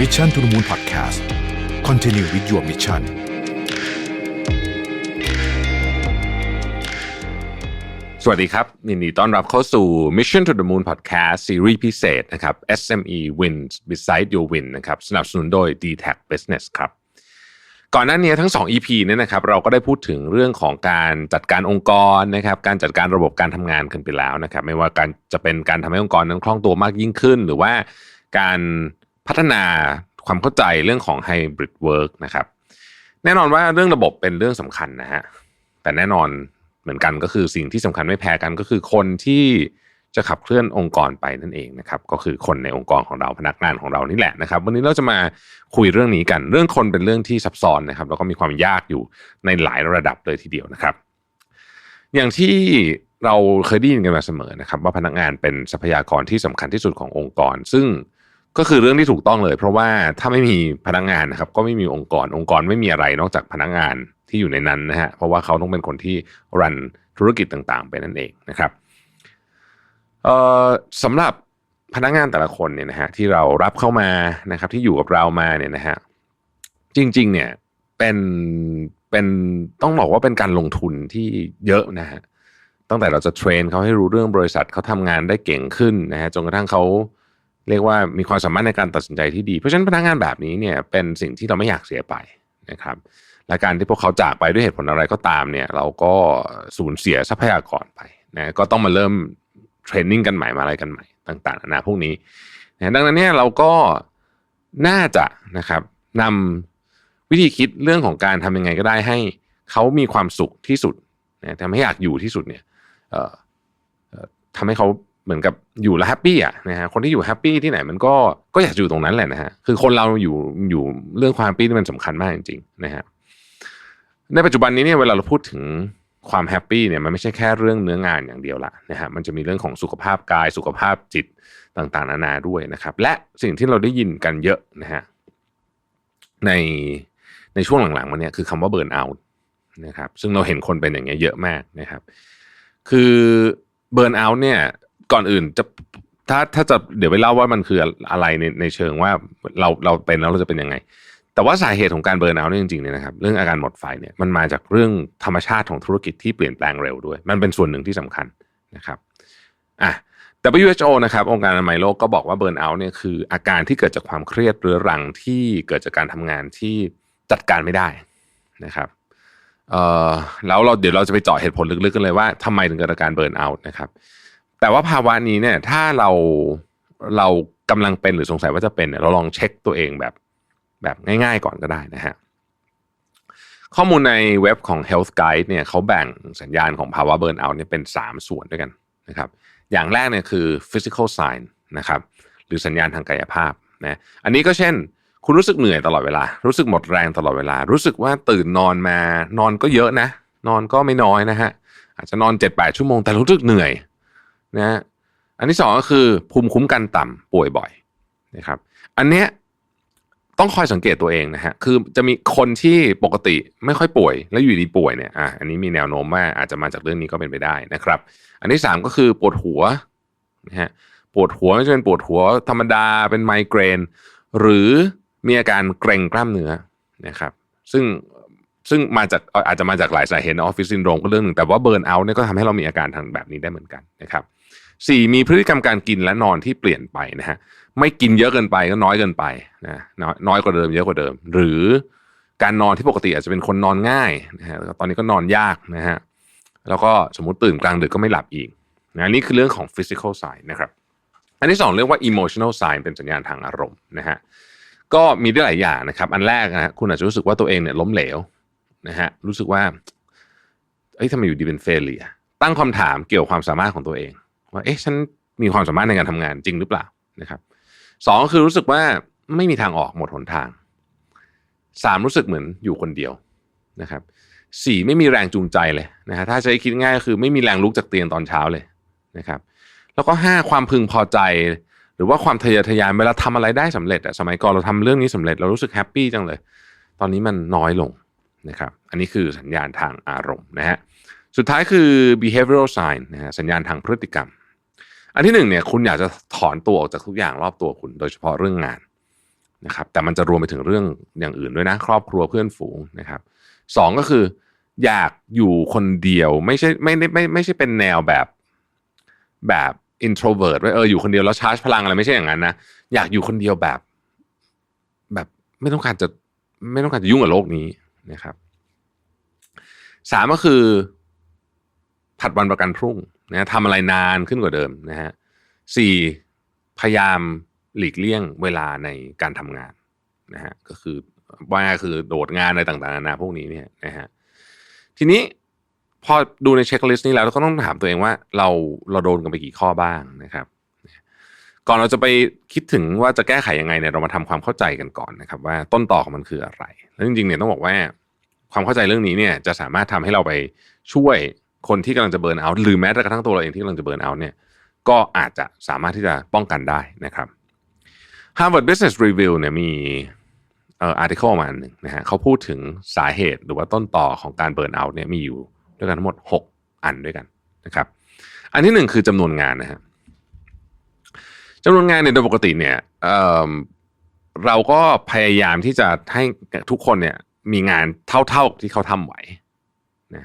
Mission to the Moon Podcast Continue with your mission สวัสดีครับยินดีต้อนรับเข้าสู่ Mission to the Moon Podcast ซีรีส์พิเศษนะครับ SME Wins Beside Your Win นะครับสนับสนุนโดย d t a c Business ครับก่อนหน้านี้ทั้ง 2 EP เนี่ยนะครับเราก็ได้พูดถึงเรื่องของการจัดการองค์กรนะครับการจัดการระบบการทำงานกันไปแล้วนะครับไม่ว่าการจะเป็นการทำให้องค์กรนั้นคล่องตัวมากยิ่งขึ้น หรือว่าการ พัฒนาความเข้าใจเรื่องของ Hybrid Work นะครับแน่นอนว่าเรื่องระบบเป็นเรื่องสำคัญนะฮะแต่แน่นอนเหมือนกันก็คือสิ่งที่สำคัญไม่แพ้กันก็คือคนที่จะขับเคลื่อนองค์กรไปนั่นเองนะครับก็คือคนในองค์กรของเราพนักงานของเรานี่แหละนะครับ วันนี้เราจะมาคุยเรื่องนี้กัน เรื่องคนเป็นเรื่องที่ซับซ้อนนะครับแล้วก็มีความยากอยู่ในหลายระดับเลยทีเดียวนะครับ อย่างที่เราเคยได้ยินกันมาเสมอนะครับ ว่าพนักงานเป็นทรัพยากรที่สำคัญที่สุดขององค์กร ซึ่ง ก็คือเรื่องที่ถูกต้องเลย เพราะว่าถ้าไม่มีพนักงานนะครับ ก็ไม่มีองค์กรองค์กรไม่มีอะไรนอกจากพนักงานที่อยู่ในนั้นนะฮะเพราะว่าเขาต้องเป็นคนที่รันธุรกิจต่างๆ ไปนั่นเองนะครับเอ่อสำหรับพนักงานแต่ละคนเนี่ยนะฮะที่เรารับเข้ามานะครับ ที่อยู่กับเรามาเนี่ยนะฮะจริง ๆ เนี่ยเป็นเป็นต้องบอกว่าเป็นการลงทุนที่เยอะนะฮะตั้งแต่เราจะเทรนเขาให้รู้เรื่องบริษัทเขาทำงานได้เก่งขึ้นนะฮะจนกระทั่งเขาเเรียกว่ามีความสามารถในการตัดสินใจที่ดี เพราะฉะนั้นพนักงานแบบนี้เนี่ยเป็นสิ่งที่เราไม่อยากเสียไปนะครับและการที่พวกเขาจากไปด้วยเหตุผลอะไรก็ตามเนี่ยเราก็สูญเสียทรัพยากรไปนะก็ต้องมาเริ่มเทรนนิ่งกันใหม่มาอะไรกันใหม่ต่างๆนานาพวกนี้นะดังนั้นเนี่ยเราก็น่าจะนะครับนำวิธีคิดเรื่องของการทำยังไงก็ได้ให้เขามีความสุขที่สุดนะทำให้อยากอยู่ที่สุดเนี่ยเอ่อทำให้เขา เหมือนกับอยู่แล้วแฮปปี้อะนะฮะคนที่อยู่แฮปปี้ที่ไหนมันก็ก็อยากอยู่ตรงนั้นแหละนะฮะคือคนเราอยู่อยู่เรื่องความแฮปปี้นี่มันสำคัญมากจริงๆนะฮะในปัจจุบันนี้เนี่ยเวลาเราพูดถึงความแฮปปี้เนี่ยมันไม่ใช่แค่เรื่องเนื้องานอย่างเดียวละนะฮะมันจะมีเรื่องของสุขภาพกายสุขภาพจิตต่างๆ นานาด้วยนะครับ และสิ่งที่เราได้ยินกันเยอะนะฮะในในช่วงหลังๆมาเนี่ยคือคำว่าเบิร์นเอาท์นะครับซึ่งเราเห็นคนเป็นอย่างเงี้ยเยอะมากนะครับ คือเบิร์นเอาท์เนี่ย ก่อนอื่นจะถ้าถ้าจะเดี๋ยวไปเล่าว่ามันคืออะไรในในเชิงว่าเราเราเป็นแล้วเราจะเป็นยังไง แต่ว่าสาเหตุของการเบร์นเอาท์เนี่ยจริงๆเนี่ยนะครับเรื่องอาการหมดไฟเนี่ยมันมาจากเรื่องธรรมชาติของธุรกิจที่เปลี่ยนแปลงเร็วด้วย มันเป็นส่วนหนึ่งที่สำคัญนะครับอะ WHO นะครับองค์การอนามัยโลกก็บอกว่าเบิร์นเอาท์เนี่ยคืออาการที่เกิดจากความเครียดเรื้อรังที่เกิดจากการทำงานที่จัดการไม่ได้นะครับเอ่อแล้วเราเดี๋ยวเราจะไปเจาะเหตุผลลึกๆกันเลยว่าทำไมถึงเกิดอาการเบิร์นเอาท์นะครับ แต่ว่าภาวะนี้เนี่ย ถ้าเราเรากำลังเป็นหรือสงสัยว่าจะเป็นเนี่ยเราลองเช็คตัวเองแบบแบบง่ายๆก่อนก็ได้นะฮะข้อมูลในเว็บของ Health Guide เนี่ยเขาแบ่งสัญญาณของภาวะเบิร์นเอาท์เนี่ยเป็น 3 ส่วนด้วยกันนะครับ อย่างแรกเนี่ยคือ physical sign นะครับ หรือสัญญาณทางกายภาพนะอันนี้ก็เช่น คุณรู้สึกเหนื่อยตลอดเวลา รู้สึกหมดแรงตลอดเวลา รู้สึกว่าตื่นนอนมานอนก็เยอะนะ นอนก็ไม่น้อยนะฮะอาจจะนอน 7-8 ชั่วโมงแต่รู้สึกเหนื่อย นะอันที่สองก็คือภูมิคุ้มกันต่ำป่วยบ่อยนะครับอันเนี้ยต้องคอยสังเกตตัวเองนะฮะคือจะมีคนที่ปกติไม่ค่อยป่วย แล้วอยู่ดีป่วยเนี่ยอะอันนี้มีแนวโน้มว่าอาจจะมาจากเรื่องนี้ก็เป็นไปได้นะครับ อันที่สามก็คือปวดหัวนะฮะปวดหัวไม่ใช่เป็นปวดหัวธรรมดาเป็นไมเกรน หรือมีอาการเกร็งกล้ามเนื้อนะครับซึ่ง ซึ่งมาจากอาจจะมาจากหลายสาเหตุออฟฟิศซินโดรมก็เรื่องหนึ่งแต่ว่าเบิร์นเอาท์เนี่ยก็ทำให้เรามีอาการทางแบบนี้ได้เหมือนกันนะครับสี่มีพฤติกรรมการกินและนอนที่เปลี่ยนไปนะฮะไม่กินเยอะเกินไปก็น้อยเกินไปนะน้อยน้อยกว่าเดิมเยอะกว่าเดิม หรือการนอนที่ปกติอาจจะเป็นคนนอนง่ายนะฮะตอนนี้ก็นอนยากนะฮะแล้วก็สมมติตื่นกลางดึกก็ไม่หลับอีกนะนี่คือเรื่องของ physical sign นะครับอันที่สองเรียกว่า emotional sign เป็นสัญญาณทางอารมณ์นะฮะก็มีได้หลายอย่างนะครับ อันแรกนะฮะคุณอาจจะรู้สึกว่าตัวเองเนี่ยล้มเหลว นะฮะรู้สึกว่าเอ้ยทำไมอยู่ดีเป็นเฟลเลียตั้งคำถามเกี่ยวกับความสามารถของตัวเอง ว่าเอ๊ะฉันมีความสามารถในการทำงานจริงหรือเปล่านะครับสองคือรู้สึกว่าไม่มีทางออกหมดหนทางสามรู้สึกเหมือนอยู่คนเดียวนะครับสี่ไม่มีแรงจูงใจเลยนะฮะถ้าจะคิดง่ายก็คือไม่มีแรงลุกจากเตียงตอนเช้าเลยนะครับ แล้วก็ห้าความพึงพอใจ หรือว่าความทะเยอทะยานเวลาทำอะไรได้สำเร็จอะสมัยก่อนเราทำเรื่องนี้สำเร็จเรารู้สึกแฮปปี้จังเลย ตอนนี้มันน้อยลง นะครับ อันนี้คือสัญญาณทางอารมณ์นะฮะ สุดท้ายคือ behavioral sign นะฮะสัญญาณทางพฤติกรรม อันที่หนึ่งเนี่ยคุณอยากจะถอนตัวออกจากทุกอย่างรอบตัวคุณ โดยเฉพาะเรื่องงานนะครับ แต่มันจะรวมไปถึงเรื่องอย่างอื่นด้วยนะ ครอบครัวเพื่อนฝูงนะครับสองก็คือ อยากอยู่คนเดียวไม่ใช่ไม่ไม่ไม่ไม่ใช่เป็นแนวแบบแบบ introvert ว่าเอออยู่คนเดียวแล้วชาร์จพลังอะไรไม่ใช่อย่างนั้นนะอยากอยู่คนเดียวแบบ แบบไม่ต้องการจะไม่ต้องการจะยุ่งกับโลกนี้ นะครับสามก็คือ ผัดวันประกันพรุ่งนะทำอะไรนานขึ้นกว่าเดิมนะฮะสี่พยายามหลีกเลี่ยงเวลาในการทำงานนะฮะก็คือว่าคือโดดงานอะไรต่างๆนานาพวกนี้เนี่ยนะฮะทีนี้พอดูในเช็คลิสต์นี้แล้วเราก็ต้องถามตัวเองว่าเราเราโดนกันไปกี่ข้อบ้างนะครับ ก่อนเราจะไปคิดถึงว่าจะแก้ไขยังไงเนี่ยเรามาทำความเข้าใจกันก่อนนะครับ ว่าต้นต่อของมันคืออะไร แล้วจริงๆเนี่ยต้องบอกว่า ความเข้าใจเรื่องนี้เนี่ยจะสามารถทำให้เราไปช่วยคนที่กำลังจะเบิร์นเอาท์หรือแม้กระทั่งตัวเราเองที่กำลังจะเบิร์นเอาท์เนี่ยก็อาจจะสามารถที่จะป้องกันได้นะครับ Harvard Business Review เนี่ยมีเอ่ออาร์ติเคิลมาอันหนึ่งนะฮะเขาพูดถึงสาเหตุหรือว่าต้นต่อของการเบิร์นเอาท์เนี่ยมีอยู่ด้วยกันทั้งหมด 6 อันด้วยกันนะครับ อันที่หนึ่งคือจำนวนงานนะฮะ จำนวนงานเนี่ยโดยปกติเนี่ยเเราก็พยายามที่จะให้ทุกคนเนี่ย มีงานเท่าๆที่เขาทำไหวนะ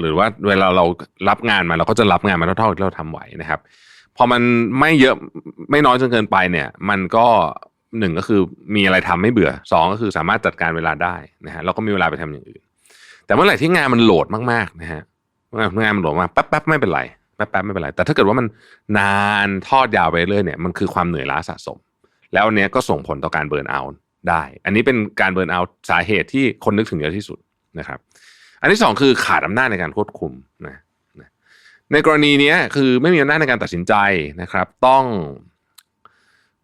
หรือว่าเวลาเรารับงานมาเราก็จะรับงานมาเท่าๆที่เราทำไหวนะครับพอมันไม่เยอะไม่น้อยจนเกินไปเนี่ย มันก็หนึ่งก็คือมีอะไรทำไม่เบื่อสองก็คือสามารถจัดการเวลาได้นะฮะแล้วก็มีเวลาไปทำอย่างอื่น แต่เมื่อไหร่ที่งานมันโหลดมากๆนะฮะงานมันโหลดมากแป๊บๆไม่เป็นไร แป๊บๆไม่เป็นไร แต่ถ้าเกิดว่ามันนานทอดยาวไปเรื่อยเนี่ยมันคือความเหนื่อยล้าสะสม แล้วอันเนี้ยก็ส่งผลต่อการเบิร์นเอาท์ได้ อันนี้เป็นการเบิร์นเอาท์สาเหตุที่คนนึกถึงเยอะที่สุดนะครับ อันที่สองคือขาดอำนาจในการควบคุมนะในกรณีนี้คือไม่มีอำนาจในการตัดสินใจนะครับ ต้อง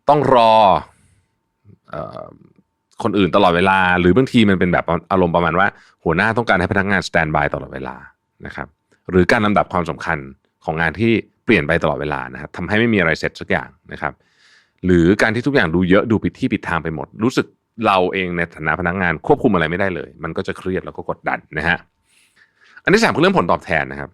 ต้องรอเอ่อคนอื่นตลอดเวลา หรือบางทีมันเป็นแบบอารมณ์ประมาณว่า หัวหน้าต้องการให้พนักงานสแตนบายตลอดเวลานะครับ หรือการลำดับความสำคัญ ของงานที่เปลี่ยนไปตลอดเวลานะครับทำให้ไม่มีอะไรเสร็จสักอย่างนะครับ หรือการที่ทุกอย่างดูเยอะดูผิดที่ผิดทางไปหมด รู้สึกเราเองในฐานะพนักงานควบคุมอะไรไม่ได้เลย มันก็จะเครียดแล้วก็กดดันนะฮะอันที่สามคือเรื่องผลตอบแทนนะครับ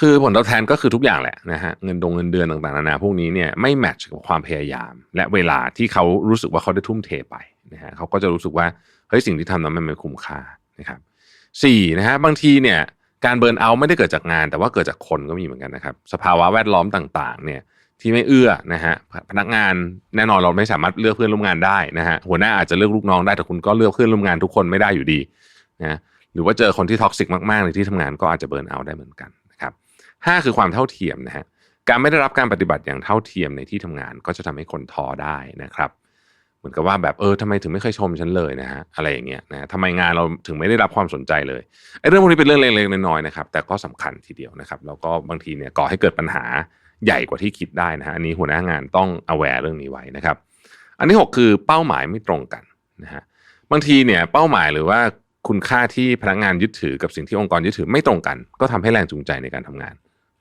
คือผลตอบแทนก็คือทุกอย่างแหละนะฮะเงินดงเงินเดือนต่างๆนานาพวกนี้เนี่ยไม่แมทช์กับความพยายาม และเวลาที่เขารู้สึกว่าเขาได้ทุ่มเทไปนะฮะเขาก็จะรู้สึกว่าเฮ้ยสิ่งที่ทำนั้นมันไม่คุ้มค่านะครับสี่นะฮะบางทีเนี่ย การเบิร์นเอาไม่ได้เกิดจากงาน แต่ว่าเกิดจากคนก็มีเหมือนกันนะครับ สภาวะแวดล้อมต่างๆ เนี่ยที่ไม่เอื้อนะฮะพนักงานแน่นอนเราไม่สามารถเลือกเพื่อนร่วมงานได้นะฮะหัวหน้าอาจจะเลือกลูกน้องได้แต่คุณก็เลือกเพื่อนร่วมงานทุกคนไม่ได้อยู่ดีนะหรือว่าเจอคนที่ท็อกซิกมากๆในที่ทำงานก็อาจจะเบิร์นเอาได้เหมือนกันนะครับห้าคือความเท่าเทียมนะฮะการไม่ได้รับการปฏิบัติอย่างเท่าเทียมในที่ทำงานก็จะทำให้คนท้อได้นะครับ มือนกับว่าแบบเออทำไมถึงไม่เคยชมฉันเลยนะฮะอะไรอย่างเงี้ยนะทำไมงานเราถึงไม่ได้รับความสนใจเลยไอ้เรื่องพวกนี้เป็นเรื่องเล็กๆน้อยๆนะครับแต่ก็สำคัญทีเดียวนะครับแล้วก็บางทีเนี่ยก่อให้เกิดปัญหาใหญ่กว่าที่คิดได้นะฮะอันนี้หัวหน้างานต้อง aware เรื่องนี้ไว้นะครับ อันที่ 6 คือเป้าหมายไม่ตรงกันนะฮะบางทีเนี่ยเป้าหมายหรือว่าคุณค่าที่พนักงานยึดถือกับสิ่งที่องค์กรยึดถือไม่ตรงกัน ก็ทำให้แรงจูงใจในการทำงาน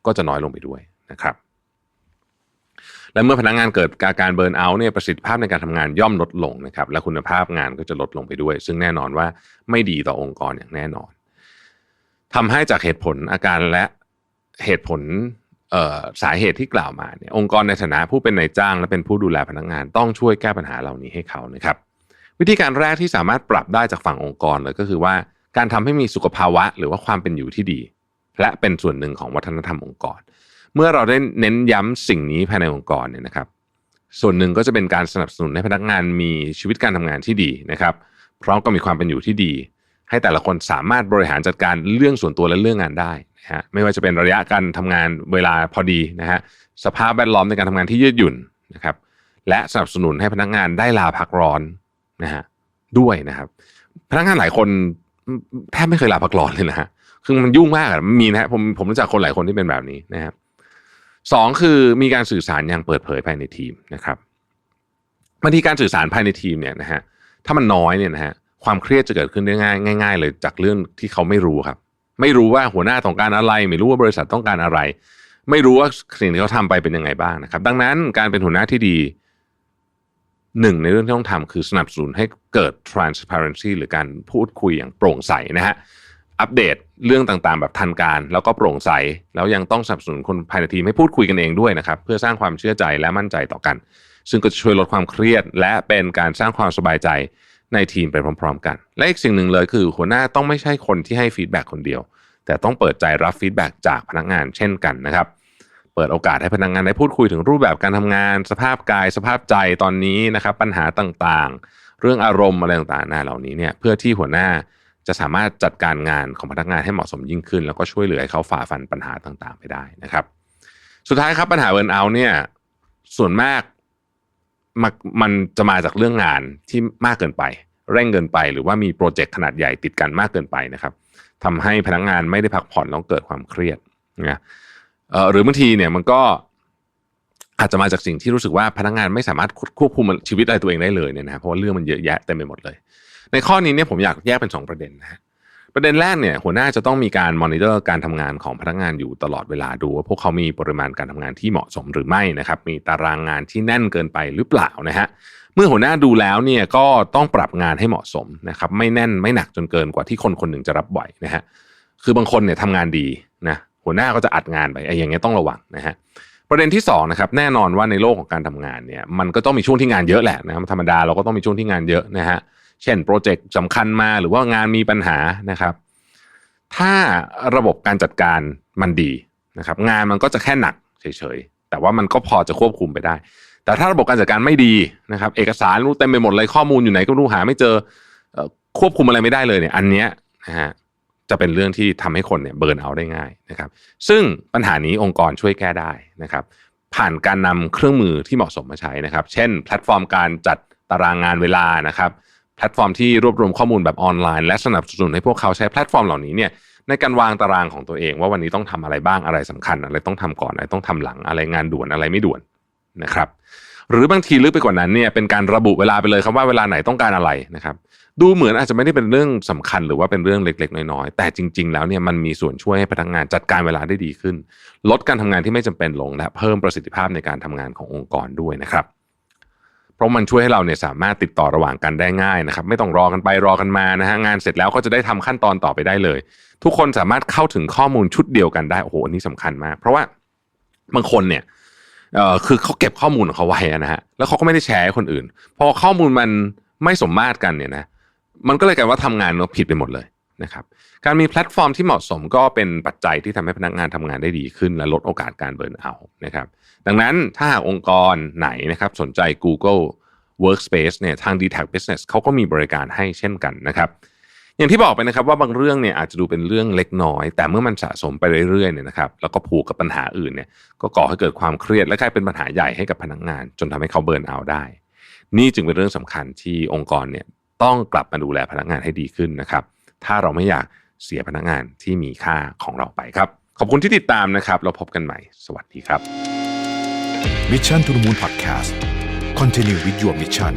ก็จะน้อยลงไปด้วยนะครับ และเมื่อพนักงานเกิดอาการเบิร์นเอาท์เนี่ยประสิทธิภาพในการทำงานย่อมลดลงนะครับและคุณภาพงานก็จะลดลงไปด้วย ซึ่งแน่นอนว่าไม่ดีต่อองค์กรอย่างแน่นอนทำให้จากเหตุผลอาการและเหตุผลสาเหตุที่กล่าวมาเนี่ยองค์กรในฐานะผู้เป็นนายจ้าง และเป็นผู้ดูแลพนักงานต้องช่วยแก้ปัญหาเหล่านี้ให้เขานะครับ วิธีการแรกที่สามารถปรับได้จากฝั่งองค์กรเลยก็คือว่าการทำให้มีสุขภาวะ หรือว่าความเป็นอยู่ที่ดี และเป็นส่วนหนึ่งของวัฒนธรรมองค์กร เมื่อเราได้เน้นย้ำสิ่งนี้ภายในองค์กรเนี่ยนะครับ ส่วนหนึ่งก็จะเป็นการสนับสนุนให้พนักงานมีชีวิตการทำงานที่ดีนะครับพร้อมกับมีความเป็นอยู่ที่ดี ให้แต่ละคนสามารถบริหารจัดการเรื่องส่วนตัวและเรื่องงานได้นะฮะไม่ว่าจะเป็นระยะการทำงานเวลาพอดีนะฮะสภาพแวดล้อมในการทำงานที่ยืดหยุ่นนะครับและสนับสนุนให้พนักงานได้ลาพักร้อนนะฮะด้วยนะครับ พนักงานหลายคนแทบไม่เคยลาพักร้อนเลยนะฮะคือมันยุ่งมากอะมีนะฮะผมผมรู้จักคนหลายคนที่เป็นแบบนี้นะครับ สองคือมีการสื่อสารอย่างเปิดเผยภายในทีมนะครับบางทีการสื่อสารภายในทีมเนี่ยนะฮะถ้ามันน้อยเนี่ยนะฮะความเครียดจะเกิดขึ้นได้ง่ายง่าย ๆ เลยจากเรื่องที่เขาไม่รู้ครับ ไม่รู้ว่าหัวหน้าต้องการอะไร ไม่รู้ว่าบริษัทต้องการอะไร ไม่รู้ว่าสิ่งที่เขาทำไปเป็นยังไงบ้างนะครับ ดังนั้นการเป็นหัวหน้าที่ดีหนึ่งในเรื่องที่ต้องทำคือสนับสนุนให้เกิด transparency หรือการพูดคุยอย่างโปร่งใสนะฮะอัปเดต เรื่องต่างๆ แบบทันการ แล้วก็โปร่งใส แล้วยังต้องสนับสนุนคนภายในทีมให้พูดคุยกันเองด้วยนะครับ เพื่อสร้างความเชื่อใจและมั่นใจต่อกัน ซึ่งก็จะช่วยลดความเครียด และเป็นการสร้างความสบายใจในทีมไปพร้อม ๆ กัน และอีกสิ่งหนึ่งเลยคือ หัวหน้าต้องไม่ใช่คนที่ให้ฟีดแบ็กคนเดียว แต่ต้องเปิดใจรับฟีดแบ็กจากพนักงานเช่นกันนะครับ เปิดโอกาสให้พนักงานได้พูดคุยถึงรูปแบบการทำงาน สภาพกาย สภาพใจตอนนี้นะครับ ปัญหาต่างๆ เรื่องอารมณ์อะไรต่างๆนาเหล่านี้เนี่ย เพื่อที่หัวหน้า จะสามารถจัดการงานของพนักงานให้เหมาะสมยิ่งขึ้น แล้วก็ช่วยเหลือให้เขาฝ่าฟันปัญหาต่างๆ ไปได้นะครับ สุดท้ายครับปัญหาเบิร์นเอาเนี่ยส่วนมากมันมันจะมาจากเรื่องงานที่มากเกินไป เร่งเกินไป หรือว่ามีโปรเจกต์ขนาดใหญ่ติดกันมากเกินไปนะครับทำให้พนักงานไม่ได้พักผ่อนแล้วเกิดความเครียดนะหรือบางทีเนี่ยมันก็อาจจะมาจากสิ่งที่รู้สึกว่าพนักงานไม่สามารถควบคุมชีวิตอะไรตัวเองได้เลยเนี่ยนะเพราะว่าเรื่องมันเยอะแยะเต็มไปหมดเลย ในข้อนี้เนี่ยผมอยากแยกเป็น 2 ประเด็นนะฮะประเด็นแรกเนี่ยหัวหน้าจะต้องมีการมอนิเตอร์การทำงานของพนักงานอยู่ตลอดเวลาดูว่าพวกเขามีปริมาณการทำงานที่เหมาะสมหรือไม่นะครับมีตารางงานที่แน่นเกินไปหรือเปล่านะฮะเมื่อหัวหน้าดูแล้วเนี่ยก็ต้องปรับงานให้เหมาะสมนะครับไม่แน่นไม่หนักจนเกินกว่าที่คนคนหนึ่งจะรับไหวนะฮะคือบางคนเนี่ยทำงานดีนะหัวหน้าก็จะอัดงานไปไอ้อย่างเงี้ยต้องระวังนะฮะประเด็นที่2นะครับแน่นอนว่าในโลกของการทำงานเนี่ยมันก็ต้องมีช่วงที่งานเยอะแหละนะครับธรรมดาเราก็ต้องมีช่วงที่งานเยอะนะฮะ เช่นโปรเจกต์สำคัญมาหรือว่างานมีปัญหานะครับ ถ้าระบบการจัดการมันดีนะครับ งานมันก็จะแค่หนักเฉยๆ แต่ว่ามันก็พอจะควบคุมไปได้ แต่ถ้าระบบการจัดการไม่ดีนะครับ เอกสารรู้เต็มไปหมดเลยข้อมูลอยู่ไหนก็รู้หาไม่เจอเอ่อควบคุมอะไรไม่ได้เลยเนี่ยอันเนี้ยนะฮะจะเป็นเรื่องที่ทำให้คนเนี่ยเบิร์นเอาได้ง่ายนะครับ ซึ่งปัญหานี้องค์กรช่วยแก้ได้นะครับ ผ่านการนำเครื่องมือที่เหมาะสมมาใช้นะครับ เช่น แพลตฟอร์มการจัดตารางงานเวลานะครับ แพลตฟอร์มที่รวบรวมข้อมูลแบบออนไลน์และสนับสนุนให้พวกเขาใช้แพลตฟอร์มเหล่านี้เนี่ยในการวางตารางของตัวเอง ว่าวันนี้ต้องทำอะไรบ้างอะไรสำคัญ อะไรต้องทำก่อนอะไรต้องทำหลังอะไรงานด่วนอะไรไม่ด่วนนะครับ หรือบางทีลึกไปกว่านั้นเนี่ยเป็นการระบุเวลาไปเลยครับว่าเวลาไหนต้องการอะไรนะครับ ดูเหมือนอาจจะไม่ได้เป็นเรื่องสำคัญหรือว่าเป็นเรื่องเล็ก ๆ น้อยๆแต่จริง ๆ แล้วเนี่ยมันมีส่วนช่วยให้พนักงานจัดการเวลาได้ดีขึ้น ลดการทำงานที่ไม่จำเป็นลง และเพิ่มประสิทธิภาพในการทำงานขององค์กรด้วยนะครับ เพราะมันช่วยให้เราเนี่ยสามารถติดต่อระหว่างกันได้ง่ายนะครับไม่ต้องรอกันไปรอกันมานะฮะงานเสร็จแล้วก็จะได้ทำขั้นตอนต่อไปได้เลย ทุกคนสามารถเข้าถึงข้อมูลชุดเดียวกันได้โอ้โหอันนี้สำคัญมาก เพราะว่าบางคนเนี่ยเอ่อคือเขาเก็บข้อมูลของเขาไว้นะฮะแล้วเขาก็ไม่ได้แชร์ให้คนอื่นพอข้อมูลมันไม่สมมาตรกันเนี่ยนะมันก็เลยกลายว่าทำงานเราผิดไปหมดเลย นะครับการมีแพลตฟอร์มที่เหมาะสมก็เป็นปัจจัยที่ทำให้พนักงานทำงานได้ดีขึ้น และลดโอกาสการเบิร์นเอาท์นะครับดังนั้นถ้าหากองค์กรไหนนะครับสนใจ Google Workspace เนี่ยทาง d t a c Business เขาก็มีบริการให้เช่นกันนะครับ อย่างที่บอกไปนะครับว่าบางเรื่องเนี่ยอาจจะดูเป็นเรื่องเล็กน้อย แต่เมื่อมันสะสมไปเรื่อยๆเนี่ยนะครับแล้วก็ผูกกับปัญหาอื่นเนี่ยก็ก่อให้เกิดความเครียดและกลายเป็นปัญหาใหญ่ให้กับพนักงาน จนทำให้เขาเบิร์นเอาท์ได้ นี่จึงเป็นเรื่องสำคัญที่องค์กรเนี่ยต้องกลับมาดูแลพนักงานให้ดีขึ้นนะครับ ถ้าเราไม่อยากเสียพนักงานที่มีค่าของเราไปครับ ขอบคุณที่ติดตามนะครับ เราพบกันใหม่ สวัสดีครับ Mission to the Moon Podcast Continue with your mission